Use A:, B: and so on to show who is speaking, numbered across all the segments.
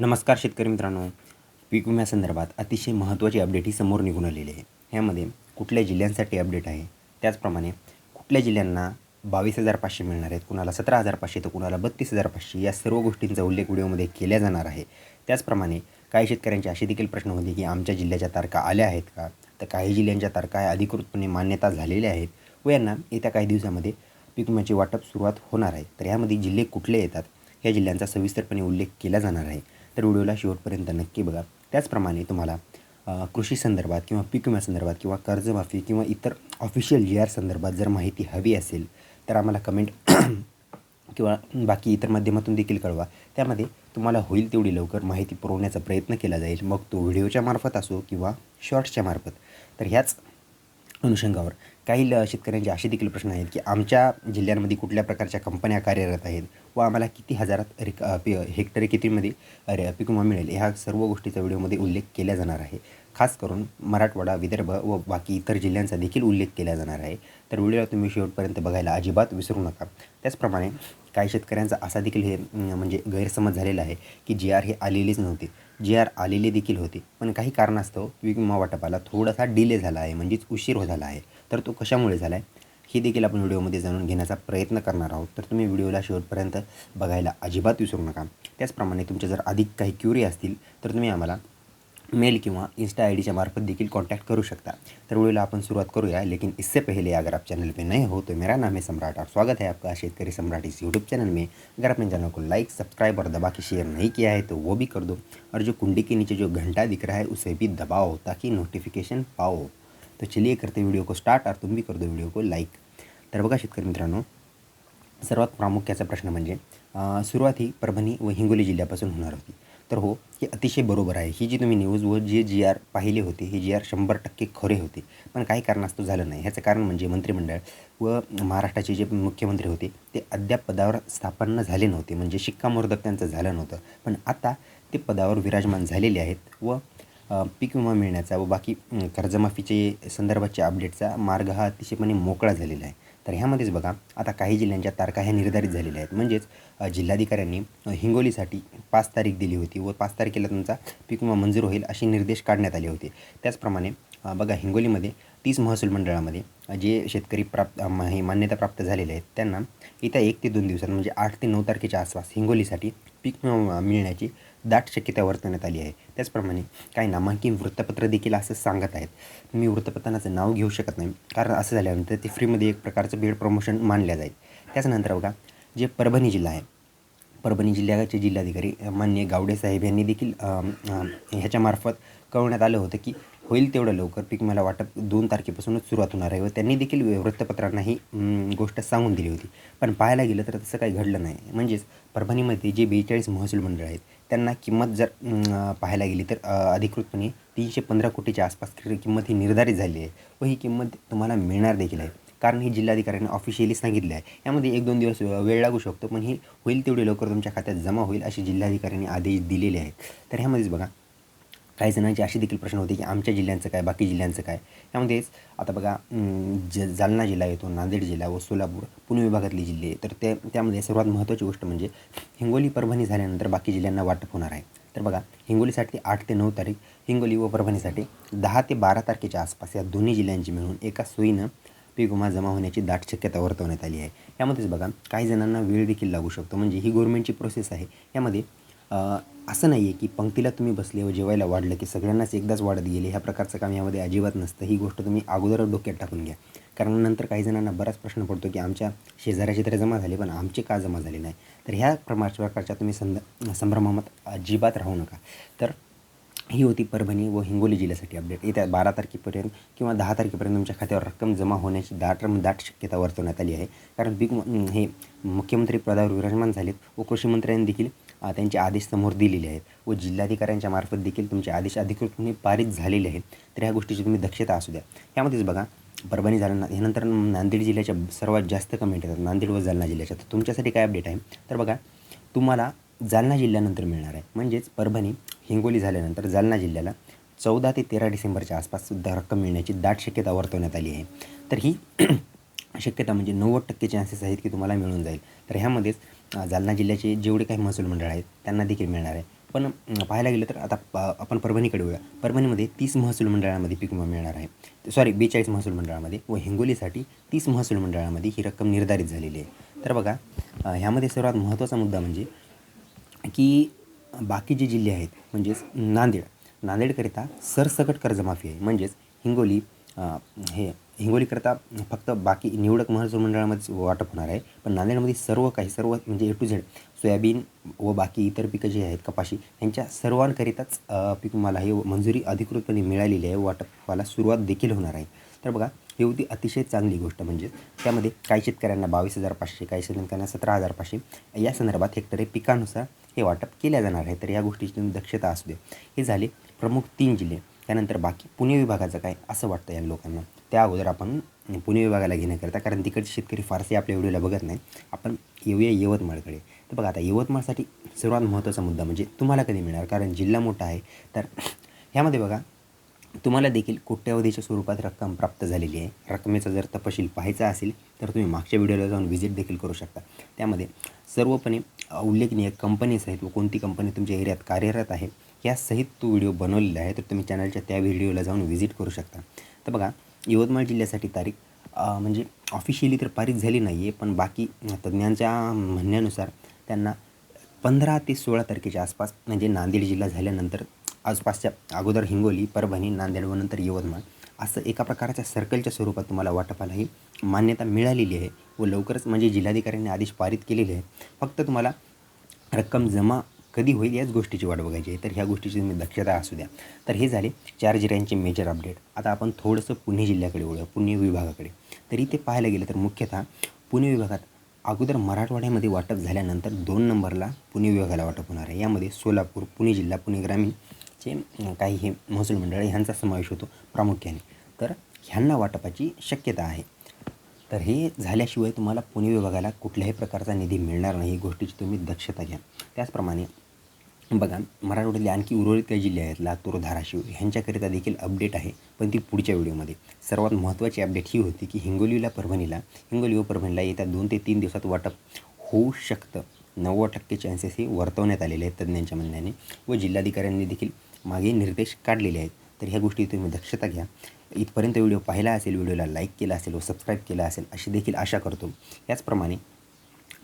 A: नमस्कार शेतकरी मित्रांनो. पीक विम्यासंदर्भात अतिशय महत्त्वाची अपडेट ही समोर निघून आलेली आहे. ह्यामध्ये कुठल्या जिल्ह्यांसाठी अपडेट आहे? त्याचप्रमाणे कुठल्या जिल्ह्यांना बावीस हजार पाचशे मिळणार आहेत? कुणाला सतरा हजार पाचशे तर कुणाला बत्तीस हजार पाचशे? या सर्व गोष्टींचा उल्लेख व्हिडिओमध्ये केला जाणार आहे. त्याचप्रमाणे काही शेतकऱ्यांचे असे देखील प्रश्न होते की आमच्या जिल्ह्याच्या तारखा आल्या आहेत का? तर काही जिल्ह्यांच्या तारखा अधिकृतपणे मान्यता झालेल्या आहेत व यांना येत्या काही दिवसामध्ये पीक विम्याचे वाटप सुरुवात होणार आहे. तर यामध्ये जिल्हे कुठले येतात? या जिल्ह्यांचा सविस्तरपणे उल्लेख केला जाणार आहे. तर व्हिडिओला शेवटपर्यंत नक्की बघा. त्याचप्रमाणे तुम्हाला कृषी संदर्भात किंवा पीक विम्यासंदर्भात किंवा कर्जमाफी किंवा इतर ऑफिशियल जी आर संदर्भात जर माहिती हवी असेल तर आम्हाला कमेंट किंवा बाकी इतर माध्यमातून देखील कळवा. त्यामध्ये तुम्हाला होईल तेवढी लवकर माहिती पुरवण्याचा प्रयत्न केला जाईल. मग तो व्हिडिओच्या मार्फत असो किंवा शॉर्ट्सच्या मार्फत. तर ह्याच अनुषंगावर काही ल शेतकऱ्यांचे असे देखील प्रश्न आहेत की आमच्या जिल्ह्यांमध्ये कुठल्या प्रकारच्या कंपन्या कार्यरत आहेत व आम्हाला किती हजारात रिक पि हेक्टरी कितीमध्ये अरे विमा मिळेल? ह्या सर्व गोष्टीचा व्हिडिओमध्ये उल्लेख केला जाणार आहे. खास करून मराठवाडा विदर्भ व बाकी इतर जिल्ह्यांचा देखील उल्लेख केला जाणार आहे. तर व्हिडिओला तुम्ही शेवटपर्यंत बघायला अजिबात विसरू नका. त्याचप्रमाणे काही शेतकऱ्यांचा असा देखील हे म्हणजे गैरसमज झालेला आहे की जी आर हे आलेलेच नव्हते. जी आर आलेले देखील होते. पण काही कारणास्तव विमा वाटपाला थोडासा डिले झाला आहे. म्हणजेच उशीर हो झाला आहे. तर तो कशामुळे झाला आहे? हे देखील आपण व्हिडिओमध्ये जाणून घेण्याचा प्रयत्न करणार आहोत. तर तुम्ही व्हिडिओला शेवटपर्यंत बघायला अजिबात विसरू नका. त्याचप्रमाणे तुमच्या जर अधिक काही क्युरी असतील तर तुम्ही आम्हाला मेल किंवा इंस्टा आई डीच्या मार्फत देखील कॉन्टैक्ट करू शकता. तर वीडियो अपन शुरुआत करूया लेकिन इससे पहले अगर आप चैनल पे नए हो तो मेरा नाम है सम्राट और स्वागत है आपका शेतकरी सम्राट इस यूट्यूब चैनल में. अगर आपने चैनल को लाइक सब्सक्राइब और दबा के शेयर नहीं किया है तो वो भी कर दो और जो कुंडी के नीचे जो घंटा दिख रहा है उसे भी दबाओ ताकि नोटिफिकेशन पाओ. तो चलिए करते वीडियो को स्टार्ट और तुम भी कर दो व्हिडिओ को लाईक तर बघा शेतकरी मित्रांनो सर्वात प्रामुख्याचा प्रश्न म्हणजे अ, सुरुवात ही परभणी व हिंगोली जिल्ह्यापासून होणार होती. तर हो हे अतिशय बरोबर आहे. ही जी तुम्ही न्यूज व जे जी आर पाहिले होते हे जी आर शंभर टक्के खरे होते. पण काही कारणास्तव झालं नाही. ह्याचं कारण म्हणजे मंत्रिमंडळ व महाराष्ट्राचे जे मुख्यमंत्री होते ते अद्याप पदावर स्थापन झाले नव्हते. म्हणजे शिक्कामोर्दक त्यांचं झालं नव्हतं. पण आता ते पदावर विराजमान झालेले आहेत व पीक विमा मिळण्याचा व बाकी कर्जमाफीचे संदर्भाच्या अपडेटचा मार्ग हा अतिशयपणे मोकळा झालेला आहे. तर ह्यामध्येच बघा आता काही जिल्ह्यांच्या तारखा ह्या निर्धारित झालेल्या आहेत. म्हणजेच जिल्हाधिकाऱ्यांनी हिंगोलीसाठी पाच तारीख दिली होती व पाच तारखेला तुमचा पीक विमा मंजूर होईल असे निर्देश काढण्यात आले होते. त्याचप्रमाणे बघा हिंगोलीमध्ये तीस महसूल मंडळामध्ये जे शेतकरी प्राप्त हे मान्यता प्राप्त झालेले आहेत त्यांना येत्या एक ते दोन दिवसात म्हणजे आठ ते नऊ तारखेच्या आसपास हिंगोलीसाठी पीक विमा मिळण्याची दाट शक्यता वर्तवण्यात आली आहे. त्याचप्रमाणे काही नामांकित वृत्तपत्र देखील असं सांगत आहेत. मी वृत्तपत्राचं नाव घेऊ शकत नाही. कारण असं झाल्यानंतर ते फ्रीमध्ये एक प्रकारचं बेड प्रमोशन मानल्या जाईल. त्याच्यानंतर बघा जे परभणी जिल्हा आहे. परभणी जिल्ह्याचे जिल्हाधिकारी मान्य गावडे साहेब यांनी देखील ह्याच्यामार्फत कळवण्यात आलं होतं की होईल तेवढं लवकर. पीक मला वाटत दोन तारखेपासूनच सुरुवात होणार आहे व त्यांनी देखील वृत्तपत्रांना ही गोष्ट सांगून दिली होती. पण पाहायला गेलं तर तसं काही घडलं नाही. म्हणजेच परभणीमध्ये जे बेचाळीस महसूल मंडळ आहेत त्यांना किंमत जर पाहायला गेली तर अधिकृतपणे तीनशे पंधरा कोटीच्या आसपास किंमत ही निर्धारित झाली आहे. व ही किंमत तुम्हाला मिळणार देखील आहे. कारण ही जिल्हाधिकाऱ्यांनी ऑफिशियली सांगितले आहे. यामध्ये एक दोन दिवस वेळ लागू शकतो पण ही होईल तेवढी लवकर तुमच्या खात्यात जमा होईल अशी जिल्हाधिकाऱ्यांनी आदेश दिलेले आहेत. तर ह्यामध्येच बघा काही जणांचे असे देखील प्रश्न होते की आमच्या जिल्ह्यांचं काय बाकी जिल्ह्यांचं काय? यामध्येच आता बघा ज जालना जिल्हा येतो नांदेड जिल्हा व सोलापूर पुणे विभागातले जिल्हे तर ते त्यामध्ये सर्वात महत्त्वाची गोष्ट म्हणजे हिंगोली परभणी झाल्यानंतर बाकी जिल्ह्यांना वाटप होणार आहे. तर बघा हिंगोलीसाठी आठ ते नऊ तारीख हिंगोली व परभणीसाठी दहा ते बारा तारखेच्या आसपास या दोन्ही जिल्ह्यांची मिळून एका सोयीनं पीक विमा जमा होण्याची दाट शक्यता वर्तवण्यात आली आहे. यामध्येच बघा काही जणांना वेळ देखील लागू शकतो. म्हणजे ही गव्हर्नमेंटची प्रोसेस आहे. यामध्ये असं नाही आहे की पंक्तीला तुम्ही बसले व जेवायला वाढलं की सगळ्यांनाच एकदाच वाढत गेले ह्या प्रकारचं काम यामध्ये अजिबात नसतं. ही गोष्ट तुम्ही अगोदरच डोक्यात टाकून घ्या. कारण नंतर काही जणांना बराच प्रश्न पडतो की आमच्या शेजाऱ्याचे तर जमा झाले पण आमचे का जमा झाले नाही? तर ह्या प्रमाणच्या प्रकारच्या तुम्ही संद संभ्रमात अजिबात राहू नका. तर ही होती परभणी व हिंगोली जिल्ह्यासाठी अपडेट येत्या बारा तारखेपर्यंत किंवा दहा तारखेपर्यंत तुमच्या खात्यावर रक्कम जमा होण्याची दाट दाट शक्यता वर्तवण्यात आली आहे. कारण बिग हे मुख्यमंत्री पदावर विराजमान झालेत व कृषीमंत्र्यांनी देखील त्यांचे आदेश समोर दिलेले आहेत. व जिल्हाधिकाऱ्यांच्या मार्फत देखील तुमचे आदेश अधिकृतपणे पारित झालेले आहेत. तर ह्या गोष्टीची तुम्ही दक्षता असू द्या. यामध्येच बघा परभणी झालं ह्यानंतर नांदेड जिल्ह्याच्या सर्वात जास्त कमेंट येतात. नांदेड व जालना जिल्ह्याच्या. तर तुमच्यासाठी काय अपडेट आहे? तर बघा तुम्हाला जालना जिल्ह्यानंतर मिळणार आहे. म्हणजेच परभणी हिंगोली झाल्यानंतर जालना जिल्ह्याला चौदा ते तेरा डिसेंबरच्या आसपास सुद्धा रक्कम मिळण्याची दाट शक्यता वर्तवण्यात आली आहे. तर ही शक्यता म्हणजे नव्वद टक्के चान्सेस आहेत की तुम्हाला मिळून जाईल. तर ह्यामध्येच जालना जिल्ह्याचे जेवढे काही महसूल मंडळ आहेत त्यांना देखील मिळणार आहे. पण पाहायला गेलं तर आता प- आपण परभणीकडे होऊया परभणीमध्ये तीस महसूल मंडळामध्ये पीक विमा मिळणार आहे. सॉरी बेचाळीस महसूल मंडळामध्ये व हिंगोलीसाठी तीस महसूल मंडळामध्ये ही रक्कम निर्धारित झालेली आहे. तर बघा ह्यामध्ये सर्वात महत्त्वाचा मुद्दा म्हणजे की बाकी जे जिल्हे आहेत म्हणजेच नांदेड. नांदेडकरिता सरसकट कर्जमाफी आहे. म्हणजेच हिंगोली हे हिंगोलीकरता फक्त बाकी निवडक महसूल मंडळामध्येच वाटप होणार आहे. पण नांदेडमध्ये सर्व काही सर्व म्हणजे ए टू झेड सोयाबीन व बाकी इतर पिकं जी आहेत कपाशी यांच्या सर्वांकरिताच पीक मला ही मंजुरी अधिकृतपणे मिळालेली आहे. वाटपाला सुरुवात देखील होणार आहे. तर बघा ही होती अतिशय चांगली गोष्ट म्हणजे त्यामध्ये काही शेतकऱ्यांना बावीस हजार पाचशे काही शेतकऱ्यांना सतरा हजार पाचशे या संदर्भात हेक्टरी पिकानुसार हे वाटप केल्या जाणार आहे. तर या गोष्टीची तुम्ही दक्षता असू दे. हे झाले प्रमुख तीन जिल्हे. त्यानंतर बाकी पुणे विभागाचं काय असं वाटतं या लोकांना? त्या अगोदर आपण पुणे विभागाला घेण्याकरता कारण तिकडचे शेतकरी फारसे आपल्या व्हिडिओला बघत नाही आपण येऊया यवतमाळकडे. तर बघा आता यवतमाळसाठी सर्वात महत्त्वाचा मुद्दा म्हणजे तुम्हाला कधी मिळणार? कारण जिल्हा मोठा आहे. तर ह्यामध्ये बघा तुम्हाला देखील कोट्यावधीच्या स्वरूपात रक्कम प्राप्त झालेली आहे. रकमेचा जर तपशील पाहायचा असेल तर तुम्ही मागच्या व्हिडिओला जाऊन व्हिजिट देखील करू शकता. त्यामध्ये सर्वपणे उल्लेखनीय कंपनीज आहेत व कोणती कंपनी तुमच्या एरियात कार्यरत आहे यासहित तो व्हिडिओ बनवलेला आहे. तर तुम्ही चॅनलच्या त्या व्हिडिओला जाऊन व्हिजिट करू शकता. तर बघा यवतमाळ जिल्ह्यासाठी तारीख म्हणजे ऑफिशियली तर पारित झाली नाही आहे पण बाकी तज्ज्ञांच्या म्हणण्यानुसार त्यांना पंधरा ते सोळा तारखेच्या आसपास म्हणजे नांदेड जिल्हा झाल्यानंतर आसपासच्या अगोदर हिंगोली परभणी नांदेड व नंतर यवतमाळ असं एका प्रकारच्या सर्कलच्या स्वरूपात तुम्हाला वाटपाला ही मान्यता मिळालेली आहे व लवकरच म्हणजे जिल्हाधिकाऱ्यांनी आदेश पारित केलेले आहे फक्त तुम्हाला रक्कम जमा कधी होईल याच गोष्टीची वाट बघायची आहे. तर ह्या गोष्टीची तुम्ही दक्षता असू द्या. तर हे झाले चार जिल्ह्यांचे मेजर अपडेट आता आपण थोडंसं पुणे जिल्ह्याकडे वळूया पुणे विभागाकडे. तर इथे पाहायला गेलं तर मुख्यतः पुणे विभागात अगोदर मराठवाड्यामध्ये वाटप झाल्यानंतर दोन नंबरला पुणे विभागाला वाटप होणार आहे. यामध्ये सोलापूर पुणे जिल्हा पुणे ग्रामीणचे काही हे महसूल मंडळ ह्यांचा समावेश होतो प्रामुख्याने. तर ह्यांना वाटपाची शक्यता आहे. तर हे झाल्याशिवाय तुम्हाला पुणे विभागाला कुठल्याही प्रकारचा निधी मिळणार नाही. ही गोष्टीची तुम्ही दक्षता घ्या. त्याचप्रमाणे बघा मराठवाड्यातले आणखी उर्वरित काही जिल्हे आहेत लातूर धाराशिव ह्यांच्याकरिता देखील अपडेट आहे पण ती पुढच्या व्हिडिओमध्ये. सर्वात महत्त्वाची अपडेट ही होती की हिंगोलीला परभणीला हिंगोली व परभणीला येत्या दोन ते तीन दिवसात वाटप होऊ शकतं. नव्वद टक्के चान्सेस हे वर्तवण्यात आलेले आहेत तज्ज्ञांच्या म्हणण्याने व जिल्हाधिकाऱ्यांनी देखील मागे निर्देश काढलेले आहेत. तर ह्या गोष्टी तुम्ही दक्षता घ्या. इथपर्यंत व्हिडिओ पाहिला असेल व्हिडिओला लाईक केला असेल व सबस्क्राईब केला असेल अशी देखील आशा करतो. याचप्रमाणे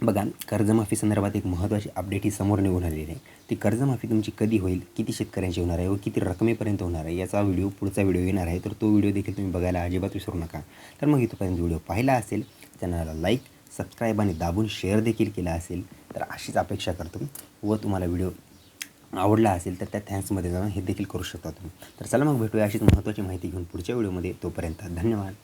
A: बघा कर्जमाफी संदर्भात एक महत्त्वाची अपडेट ही समोर निघून आलेली आहे. ती कर्जमाफी तुमची कधी होईल किती शेतकऱ्यांची होणार आहे व किती रकमेपर्यंत होणार आहे याचा व्हिडिओ पुढचा व्हिडिओ येणार आहे तर तो व्हिडिओ देखील तुम्ही बघायला अजिबात विसरू नका. तर मग इथपर्यंत व्हिडिओ पाहिला असेल चॅनलला लाईक सबस्क्राईब आणि दाबून शेअर देखील केला असेल तर अशीच अपेक्षा करतो. व तुम्हाला व्हिडिओ आवडला असेल तर त्या थँक्समध्ये जाऊन हे देखील करू शकता तुम्ही. तर चला मग भेटूया अशीच महत्त्वाची माहिती घेऊन पुढच्या व्हिडिओमध्ये. तोपर्यंत धन्यवाद.